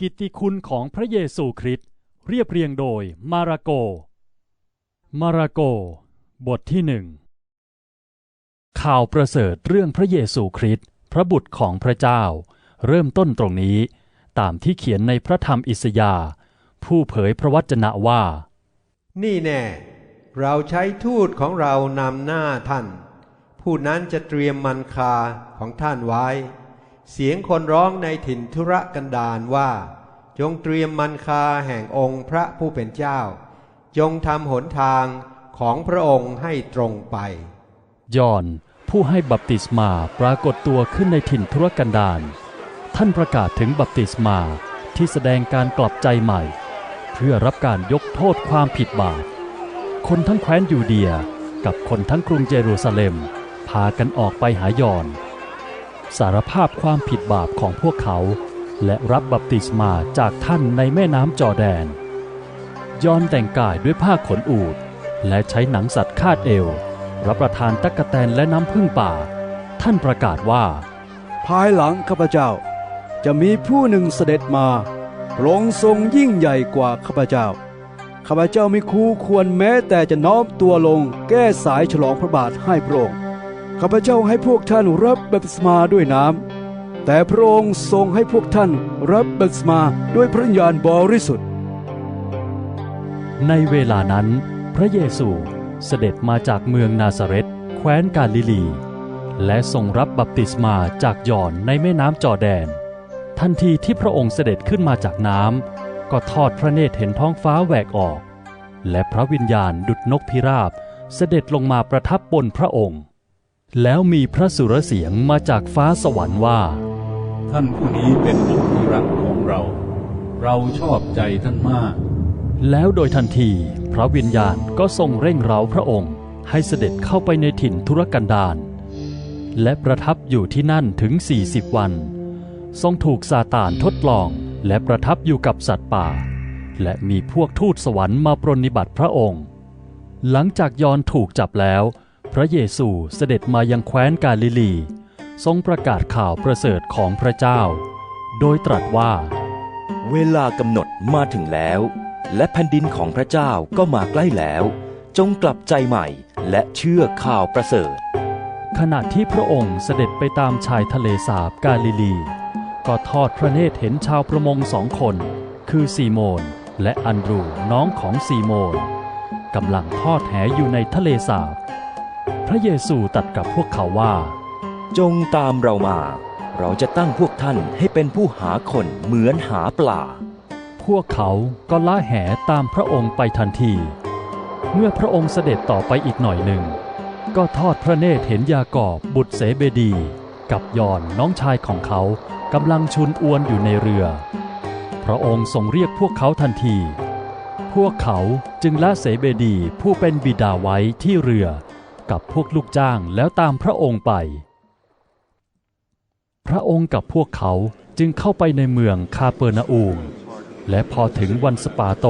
กิตติคุณของพระเยซูคริสต์เรียบเรียงโดยมาระโก มาระโก บทที่หนึ่งข่าวประเสริฐเรื่องพระเยซูคริสต์พระบุตรของพระเจ้า เริ่มต้นตรงนี้ ตามที่เขียนในพระธรรมอิสยาห์ผู้เผยพระวจนะว่า นี่แน่ เราใช้ทูตของเรานำหน้าท่าน ผู้นั้นจะเตรียมมันคาของท่านไว้ เสียงคนร้องในถิ่นธุรกันดารว่า จงเตรียมมันคาแห่งองค์พระผู้เป็นเจ้า จงทำหนทางของพระองค์ให้ตรงไป ยอนผู้ให้บัพติศมาปรากฏตัวขึ้นในถิ่นทุรกันดารท่านประกาศถึงบัพติศมาที่แสดงการกลับใจใหม่ เพื่อรับการยกโทษความผิดบาปคนทั้งแคว้นยูเดียกับคนทั้งกรุงเยรูซาเล็ม พากันออกไปหายอน สารภาพความผิดบาปของพวกเขา และรับบัพติศมาจากท่านในแม่น้ำจอแดน ยอนแต่งกายด้วยผ้าขนอูฐและใช้หนังสัตว์คาดเอว รับประทานตั๊กแตนและน้ำพึ่งป่า ท่านประกาศว่า ภายหลังข้าพเจ้า จะมีผู้หนึ่งเสด็จมาพระองทรงยิ่งใหญ่กว่าข้าพเจ้าข้าพเจ้าไม่คู่ควรแม้แต่จะน้อมตัวลงแก้สายฉลองพระบาทให้พระองค์ ข้าพเจ้าให้พวกท่านรับบัพติศมาด้วยน้ำ แต่พระองค์ทรงให้พวกท่านรับบัพติศมาด้วยพระวิญญาณบริสุทธิ์ ในเวลานั้น พระเยซูเสด็จมาจากเมืองนาซาเรตแคว้นกาลิลี และทรงรับบัพติศมาจากยอห์นในแม่น้ำจอแดน ทันทีที่พระองค์เสด็จขึ้นมาจากน้ำก็ทอดพระเนตรเห็นท้องฟ้าแหวกออก และพระวิญญาณดุจนกพิราบเสด็จลงมาประทับบนพระองค์ แล้วมีพระสุรเสียงมาจากฟ้าสวรรค์ว่า ท่านผู้นี้เป็นบุตรที่รักของเรา เราชอบใจท่านมาก แล้วโดยทันทีพระวิญญาณก็ทรงเร่งเร้าพระองค์ให้เสด็จเข้าไปในถิ่นทุรกันดารและประทับอยู่ที่นั่นถึง 40 วัน ทรงถูกซาตานทดลองและประทับอยู่กับสัตว์ป่า และมีพวกทูตสวรรค์มาปรนนิบัติพระองค์ หลังจากยอนถูกจับแล้ว พระเยซูเสด็จมายังแคว้นกาลิลี ทรงประกาศข่าวประเสริฐของพระเจ้า โดยตรัสว่า เวลากำหนดมาถึงแล้ว และแผ่นดินของพระเจ้าก็มาใกล้แล้ว จงกลับใจใหม่และเชื่อข่าวประเสริฐ ขณะที่พระองค์เสด็จไปตามชายทะเลสาบกาลิลี ก็ทอดพระเนตรเห็นชาวประมงสองคน คือซีโมนและอันดรูน้องของซีโมนกำลังทอดแหอยู่ในทะเลสาบ พระเยซูตรัสกับพวกเขาว่า จงตามเรามา เราจะตั้งพวกท่านให้เป็นผู้หาคนเหมือนหาปลา พวกเขาก็ล่าแหตามพระองค์ไปทันที เมื่อพระองค์เสด็จต่อไปอีกหน่อยหนึ่ง ก็ทอดพระเนตรเห็นยากอบบุตรเสเบดี กับยอนน้องชายของเขากำลังชุนอวนอยู่ในเรือ พระองค์ทรงเรียกพวกเขาทันที พวกเขาจึงละเสเบดีผู้เป็นบิดาไว้ที่เรือ กับพวกลูกจ้างแล้วตามพระองค์ไป พระองค์กับพวกเขาจึงเข้าไปในเมืองคาเปอร์นาอูม และพอถึงวันสปาโต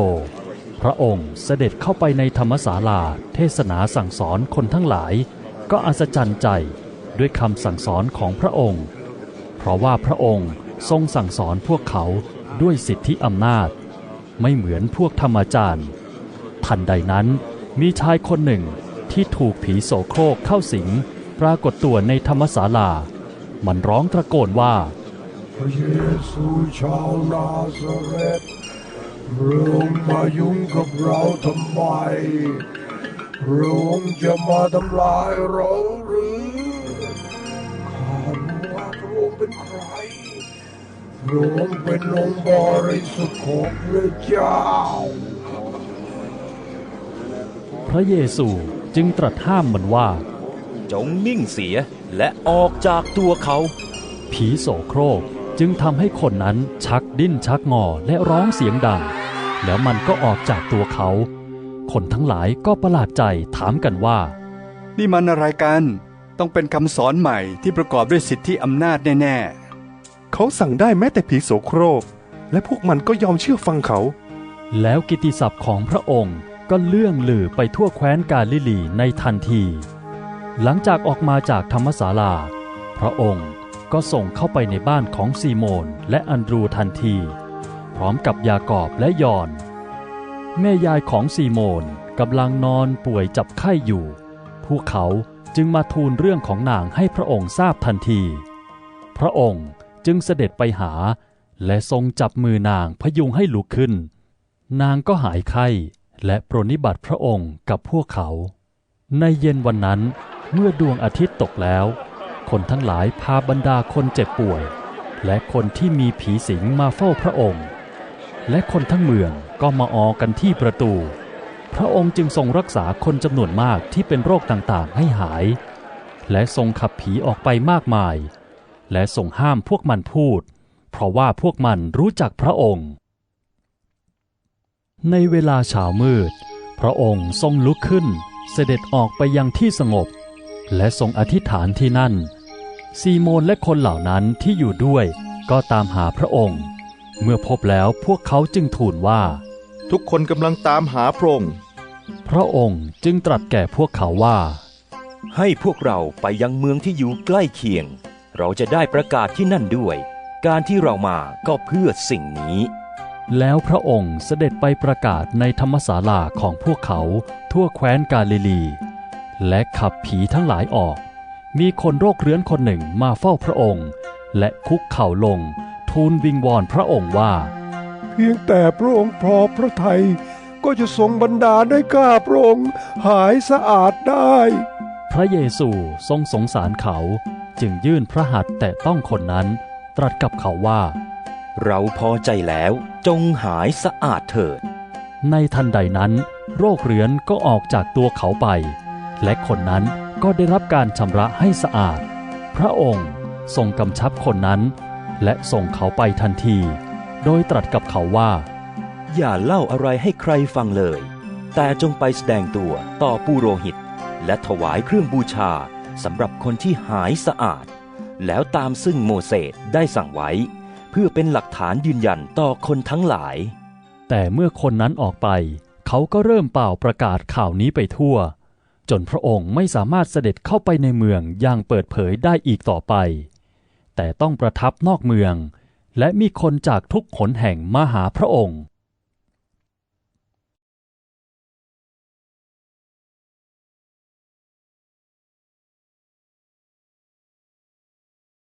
พระองค์เสด็จเข้าไปในธรรมศาลาเทศนาสั่งสอนคนทั้งหลาย ก็อัศจรรย์ใจด้วยคำสั่งสอนของพระองค์ เพราะว่าพระองค์ทรงสั่งสอนพวกเขาด้วยสิทธิอำนาจ ไม่เหมือนพวกธรรมจารย์ ทันใดนั้นมีชายคนหนึ่ง ที่ถูกผีโสโครกเข้าสิง ปรากฏตัวในธรรมศาลา มันร้องตะโกนว่า พระเยซูชาวนาซาเรตพระองค์มายุ่งกับเราทำไมพระองค์จะมาทำลายเราหรือข้ารู้ว่าพระองค์เป็นใครพระองค์เป็นองค์บริสุทธิ์ของพระเจ้า พระเยซู จึงตรัสห้ามมันว่า จงนิ่งเสียและออกจากตัวเขา ผีโสโครกจึงทำให้คนนั้นชักดิ้นชักงอและร้องเสียงดัง แล้วมันก็ออกจากตัวเขา คนทั้งหลายก็ประหลาดใจถามกันว่า นี่มันอะไรกัน ต้องเป็นคำสอนใหม่ที่ประกอบด้วยสิทธิอำนาจแน่เขาสั่งได้แม้แต่ผีโสโครก และพวกมันก็ยอมเชื่อฟังเขา แล้วกิตติศัพท์ของพระองค์ ก็เลื่องลือไปทั่วแคว้นกาลิลีในทันที หลังจากออกมาจากธรรมศาลา พระองค์ก็ส่งเข้าไปในบ้านของซีโมนและอันดรูทันที พร้อมกับยากอบและยอน แม่ยายของซีโมนกำลังนอนป่วยจับไข้อยู่ พวกเขาจึงมาทูลเรื่องของนางให้พระองค์ทราบทันที พระองค์จึงเสด็จไปหา และทรงจับมือนางพยุงให้ลุกขึ้น นางก็หายไข้ และปรนิบัติพระองค์กับพวกเขา ในเย็นวันนั้นเมื่อดวงอาทิตย์ตกแล้ว คนทั้งหลายพาบรรดาคนเจ็บป่วย และคนที่มีผีสิงมาเฝ้าพระองค์ และคนทั้งเมืองก็มาออกันที่ประตู พระองค์จึงทรงรักษาคนจำนวนมากที่เป็นโรคต่างๆให้หาย และทรงขับผีออกไปมากมาย และทรงห้ามพวกมันพูด เพราะว่าพวกมันรู้จักพระองค์ ในเวลาเช้ามืด พระองค์ทรงลุกขึ้นเสด็จออกไปยังที่สงบ และทรงอธิษฐานที่นั่น ซีโมนและคนเหล่านั้นที่อยู่ด้วยก็ตามหาพระองค์ เมื่อพบแล้วพวกเขาจึงทูลว่า ทุกคนกำลังตามหาพระองค์ พระองค์จึงตรัสแก่พวกเขาว่า ให้พวกเราไปยังเมืองที่อยู่ใกล้เคียง เราจะได้ประกาศที่นั่นด้วย การที่เรามาก็เพื่อสิ่งนี้ แล้วพระองค์เสด็จไปประกาศในธรรมศาลาของพวกเขาทั่วแคว้นกาลิลี และขับผีทั้งหลายออก มีคนโรคเรื้อนคนหนึ่งมาเฝ้าพระองค์ และคุกเข่าลงทูลวิงวอนพระองค์ว่า เพียงแต่พระองค์พอพระทัยก็จะทรงบันดาลให้ข้าพระองค์หายสะอาดได้ พระเยซูทรงสงสารเขาจึงยื่นพระหัตถ์แต่ต้องคนนั้น ตรัสกับเขาว่า เราพอใจแล้วจงหายสะอาดเถิด ในทันใดนั้น โรคเรื้อนก็ออกจากตัวเขาไป และคนนั้นก็ได้รับการชำระให้สะอาด พระองค์ทรงกำชับคนนั้น และส่งเขาไปทันที โดยตรัสกับเขาว่า อย่าเล่าอะไรให้ใครฟังเลย แต่จงไปแสดงตัวต่อปุโรหิต และถวายเครื่องบูชาสำหรับคนที่หายสะอาด แล้วตามซึ่งโมเสสได้สั่งไว้ เพื่อเป็นหลักฐานยืนยันต่อคนทั้งหลาย แต่เมื่อคนนั้นออกไป เขาก็เริ่มเป่าประกาศข่าวนี้ไปทั่ว จนพระองค์ไม่สามารถเสด็จเข้าไปในเมืองอย่างเปิดเผยได้อีกต่อไป แต่ต้องประทับนอกเมือง และมีคนจากทุกขนแห่งมาหาพระองค์